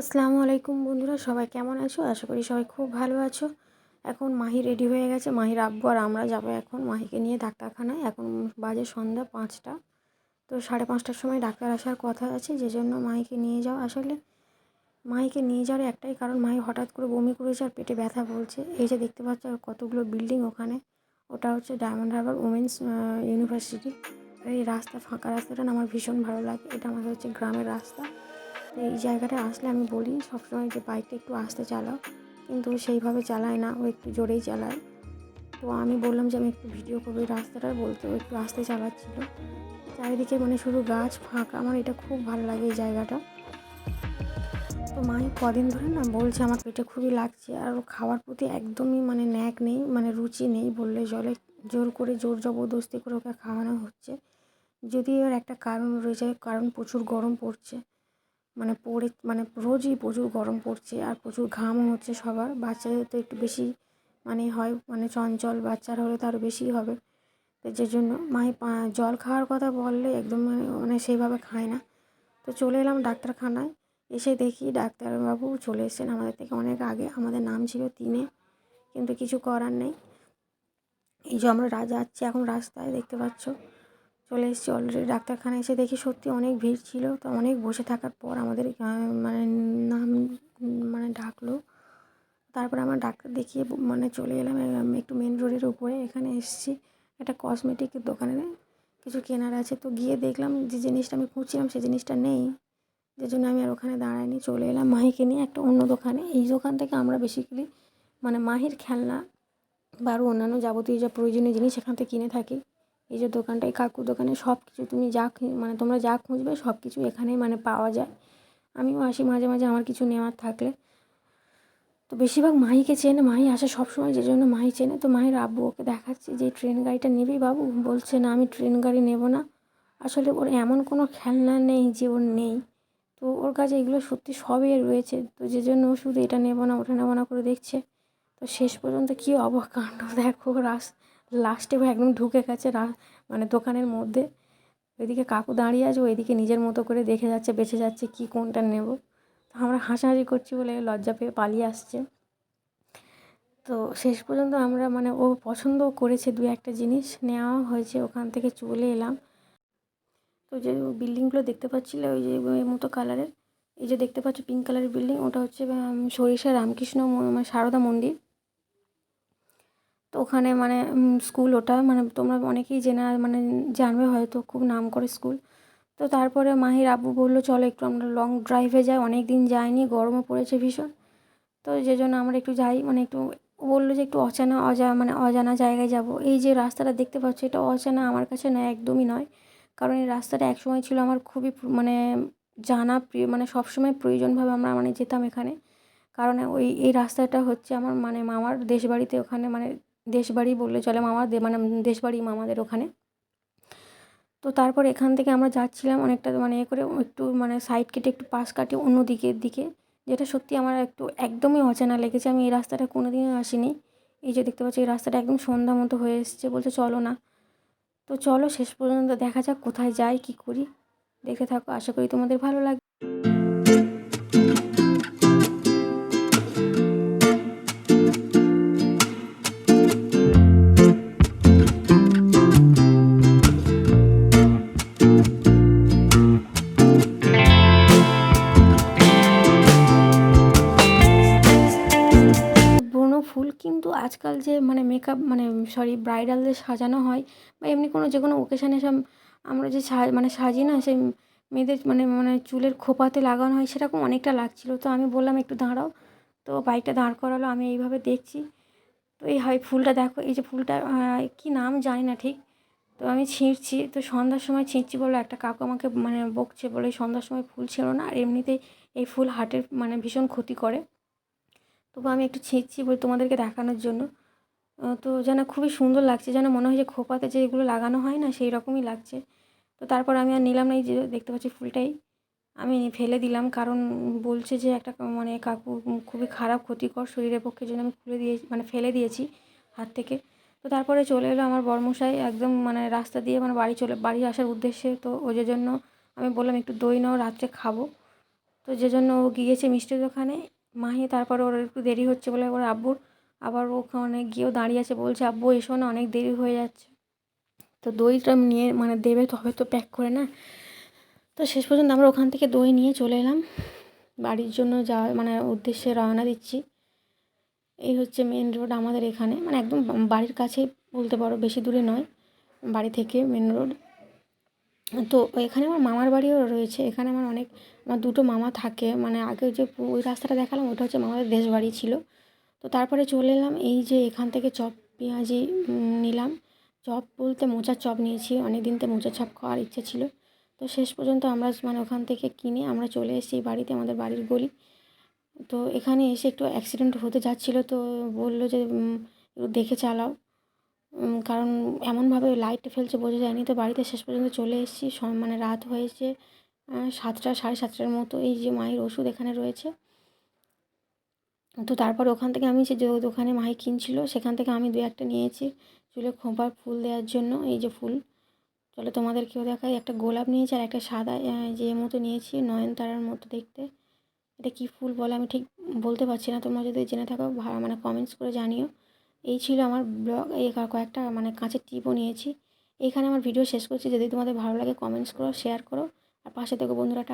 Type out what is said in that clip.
আসসালামু আলাইকুম বন্ধুরা, সবাই কেমন আছো? আশা করি সবাই খুব ভালো আছো। এখন মাহি রেডি হয়ে গেছে। মাহির আব্বু আর আমরা যাব এখন মাহিকে নিয়ে ডাক্তারখানায়। এখন বাজে সন্ধ্যা পাঁচটা। তো সাড়ে পাঁচটার সময় ডাক্তার আসার কথা আছে যে জন্য মাহিকে নিয়ে যাও আসলে মাহিকে নিয়ে যাওয়ার একটাই কারণ, মাহি হঠাৎ করে বমি করেছে আর পেটে ব্যথা বলছে। এই যে দেখতে পাচ্ছ আর কতগুলো বিল্ডিং ওখানে। ওটা হচ্ছে ডায়মন্ড হারবার উমেন্স ইউনিভার্সিটি। এই রাস্তা, ফাঁকা রাস্তাটা আমার ভীষণ ভালো লাগে। এটা আমাদের হচ্ছে গ্রামের রাস্তা। এই জায়গাটা আসলে আমি বলি, সবসময় যে বাইকটা একটু আস্তে চালাও। কিন্তু সেইভাবে চালায় না, ও একটু জোরেই চালায়। তো আমি বললাম যে, আমি একটু ভিডিও করব, এই রাস্তাটা বলতে ও একটু আস্তে চালাচ্ছিল। চারিদিকে মানে শুধু গাছ ফাঁকা, আমার এটা খুব ভালো লাগে এই জায়গাটা। তো মাই কদিন ধরে না বলছে আমার পেটে খুবই লাগছে, আর ও খাওয়ার প্রতি একদমই মানে ন্যাক নেই মানে রুচি নেই বললে জলে, জোর করে, জোর জবরদস্তি করে ওকে খাওয়ানো হচ্ছে। যদি এর একটা কারণ রয়েছে কারণ প্রচুর গরম পড়ছে। মানে পড়ে মানে রোজই প্রচুর গরম পড়ছে আর প্রচুর ঘামও হচ্ছে সবার। বাচ্চাদের তো একটু বেশি মানে হয় মানে চঞ্চল বাচ্চার হলে তো আরও বেশি হবে। তো যে জন্য মাই জল খাওয়ার কথা বললে একদম মানে মানে সেইভাবে খায় না। তো চলে এলাম ডাক্তারখানায়, এসে দেখি ডাক্তারবাবু চলে এসেছেন আমাদের থেকে অনেক আগে। আমাদের নাম ছিল তিনে, কিন্তু কিছু করার নেই। এই যে আমরা যাচ্ছি এখন রাস্তায়, দেখতে পাচ্ছ। চলে এসেছি অলরেডি ডাক্তারখানায় এসে দেখি সত্যি অনেক ভিড় ছিল। তো অনেক বসে থাকার পর আমাদের মানে নাম মানে ডাকলো। তারপর আমরা ডাক্তার দেখিয়ে মানে চলে এলাম একটু মেন রোডের উপরে। এখানে এসেছি। একটা কসমেটিকের দোকানে। কিছু কেনার আছে। তো গিয়ে দেখলাম যে জিনিসটা আমি খুঁজছিলাম সেই জিনিসটা নেই। যে জন্য আমি আর ওখানে দাঁড়াইনি। চলে এলাম মাহিকে নিয়ে একটা অন্য দোকানে। এই দোকান থেকে আমরা বেসিক্যালি মানে মাহির খেলনা বা আরও অন্যান্য যাবতীয় যা প্রয়োজনীয় জিনিস এখান থেকে কিনে থাকি। এই যে দোকানটাই কাকুর দোকানে সব কিছু তুমি যা মানে তোমরা যা খুঁজবে সব কিছু এখানেই মানে পাওয়া যায়। আমিও আসি মাঝে মাঝে, আমার কিছু নেওয়ার থাকলে। তো বেশিরভাগ মাহিকে চেনে মাহি আসে সবসময় যে জন্য মাহি চেনে। তো মাহির আব্বু ওকে দেখাচ্ছে যে, ট্রেন গাড়িটা নেবি বাবু? বলছে, না, আমি ট্রেন গাড়ি নেব না। আসলে ওর এমন কোনো খেলনা নেই যে ওর নেই। তো ওর কাছে এগুলো সত্যি সবই রয়েছে। তো যে জন্য শুধু এটা নেব না, ওটা নেব না করে দেখছে। তো শেষ পর্যন্ত কী অবকাণ্ড, দেখো, রাস লাস্টে একদম ঢুকে গেছে মানে দোকানের মধ্যে। ওইদিকে কাকু দাঁড়িয়ে আছে ওইদিকে নিজের মতো করে দেখে যাচ্ছে, বেছে যাচ্ছে কি কোনটা নেব। তো আমরা হাসাহাসি করছি বলে লজ্জা পেয়ে পালিয়ে আসছে। তো শেষ পর্যন্ত আমরা মানে ও পছন্দ করেছে দু একটা জিনিস নেওয়া হয়েছে, ওখান থেকে চলে এলাম। তো যে বিল্ডিংগুলো দেখতে পাচ্ছিলে, ওই যে মতো কালারের, এই যে দেখতে পাচ্ছ পিঙ্ক কালারের বিল্ডিং, ওটা হচ্ছে সরিষা রামকৃষ্ণ মানে সারদা মন্দির। তো ওখানে মানে স্কুল ওটা মানে তোমরা অনেকেই জেনে মানে জানবে হয়তো খুব নাম করে স্কুল। তো তারপরে মাহির আব্বু বলল, চলো একটু আমরা লং ড্রাইভে যাই অনেক দিন যাইনি, গরমও পড়েছে ভীষণ। তো যে জন্য আমরা একটু যাই মানে একটু বলল যে একটু অচেনা, অজা মানে অজানা জায়গায় যাব। এই যে রাস্তাটা দেখতে পাচ্ছ, এটা অচেনা আমার কাছে নয় একদমই নয়। কারণ এই রাস্তাটা একসময় ছিল আমার খুবই মানে জানা প্রিয় মানে সবসময় প্রয়োজনভাবে আমরা মানে যেতাম এখানে। কারণ ওই, এই রাস্তাটা হচ্ছে আমার মানে মামার দেশবাড়িতে ওখানে মানে দেশবাড়ি বললে চলে মামার মানে দেশবাড়ি মামাদের ওখানে। তো তারপর এখান থেকে আমরা যাচ্ছিলাম অনেকটা মানে এ করে একটু মানে সাইড কেটে একটু পাশ কাটে অন্য দিকের দিকে, যেটা সত্যি আমার একটু একদমই অচেনা লেগেছে। আমি এই রাস্তাটা কোনো দিনও আসিনি। এই যে দেখতে পাচ্ছি এই রাস্তাটা একদম সন্ধ্যা মতো হয়ে এসছে বলছে চলো না। তো চলো শেষ পর্যন্ত দেখা যাক কোথায় যাই, কি করি। দেখে থাকো, আশা করি তোমাদের ভালো লাগবে। কিন্তু আজকাল যে মানে মেকআপ মানে সরি ব্রাইডালদের সাজানো হয় বা এমনি কোনো যে কোনো ওকেশানে সব আমরা যে মানে সাজি না সেই মেয়েদের মানে মানে চুলের খোপাতে লাগানো হয় সেরকম অনেকটা লাগছিল। তো আমি বললাম একটু দাঁড়াও। তো বাইকটা দাঁড় করালো, আমি এইভাবে দেখছি। তো এই হয় ফুলটা দেখো, এই যে ফুলটা কী নাম জানি না ঠিক। তো আমি ছিঁড়ছি, তো সন্ধ্যার সময় ছিঁড়ছি বলে একটা কাকু আমাকে মানে বকছে বলে সন্ধ্যার সময় ফুল ছেড়ো না। আর এমনিতেই এই ফুল হার্টের মানে ভীষণ ক্ষতি করে। তবু আমি একটু ছিঁড়ছি বলে তোমাদেরকে দেখানোর জন্য। তো যেন খুবই সুন্দর লাগছে, যেন মনে হয় যে খোপাতে যে এগুলো লাগানো হয় না, সেই রকমই লাগছে। তো তারপর আমি আর নিলাম না, এই যে দেখতে পাচ্ছি ফুলটাই। আমি ফেলে দিলাম, কারণ বলছে যে একটা মানে কাকু খুবই খারাপ, ক্ষতিকর শরীরের পক্ষে জন্য আমি খুলে দিয়ে মানে ফেলে দিয়েছি হাত থেকে। তো তারপরে চলে এলো আমার বর্মশাই, একদম মানে রাস্তা দিয়ে মানে বাড়ি চলে, বাড়ি আসার উদ্দেশ্যে। তো ওই জন্য আমি বললাম, একটু দই নাও, রাত্রে খাব। তো যে জন্য ও গিয়েছে মিষ্টির দোকানে মাহি, তারপরে ওর একটু দেরি হচ্ছে বলে ওর আব্বুর। আবার ওখানে গিয়েও দাঁড়িয়ে আছে, বলছে, আব্বু, এসো না, অনেক দেরি হয়ে যাচ্ছে। তো দইটা নিয়ে মানে দেবে তবে তো প্যাক করে না। তো শেষ পর্যন্ত আমরা ওখান থেকে দই নিয়ে চলে এলাম। বাড়ির জন্য যাওয়া মানে উদ্দেশ্যে রওনা দিচ্ছি। এই হচ্ছে মেন রোড আমাদের এখানে। মানে একদম বাড়ির কাছেই বলতে পারো, বেশি দূরে নয়, বাড়ি থেকে মেন রোড তো এখানে আমার মামার বাড়িও রয়েছে। এখানে আমার অনেক, আমার দুটো মামা থাকে। মানে আগে যে ওই রাস্তাটা দেখালাম, ওটা হচ্ছে মামাদের দেশ বাড়ি ছিল। তো তারপরে চলে এলাম, এই যে এখান থেকে চপ, পেঁয়াজি নিলাম। চপ বলতে মোচার চপ নিয়েছি অনেক দিন তো মোচার চপ খাওয়ার ইচ্ছে ছিল। তো শেষ পর্যন্ত আমরা মানে ওখান থেকে কিনে আমরা চলে এসেছি বাড়িতে, আমাদের বাড়ির গলি। তো এখানে এসে একটু অ্যাক্সিডেন্ট হতে যাচ্ছিল, তো বলল যে একটু দেখে চালাও। কারণ এমনভাবে লাইট ফেলছে বোঝা যায়নি। তো বাড়িতে শেষ পর্যন্ত চলে এসেছি। মানে রাত হয়েছে সাতটা, সাড়ে সাতটার মতো। এই যে মায়ের ওষুধ এখানে রয়েছে। তো তারপর ওখান থেকে আমি যে দোকানে মাহি কিনছিল, সেখান থেকে আমি দু একটা নিয়েছি চুলে খোঁপার ফুল দেওয়ার জন্য। এই যে ফুল। চলো তোমাদেরকেও দেখাই। একটা গোলাপ নিয়েছি আর একটা সাদা যে মতো নিয়েছি, নয়নতারার মতো দেখতে। এটা কী ফুল বলে আমি ঠিক বলতে পারছি না। তোমরা যদি জেনে থাকো মানে কমেন্টস করে জানিও। এই ছিল আমার ব্লগ, এই কয়েকটা মানে কাঁচের টিপও নিয়েছি। এখানে আমার ভিডিও শেষ করছি। যদি তোমাদের ভালো লাগে কমেন্টস করো শেয়ার করো। আর পাশে থেকে বন্ধুরা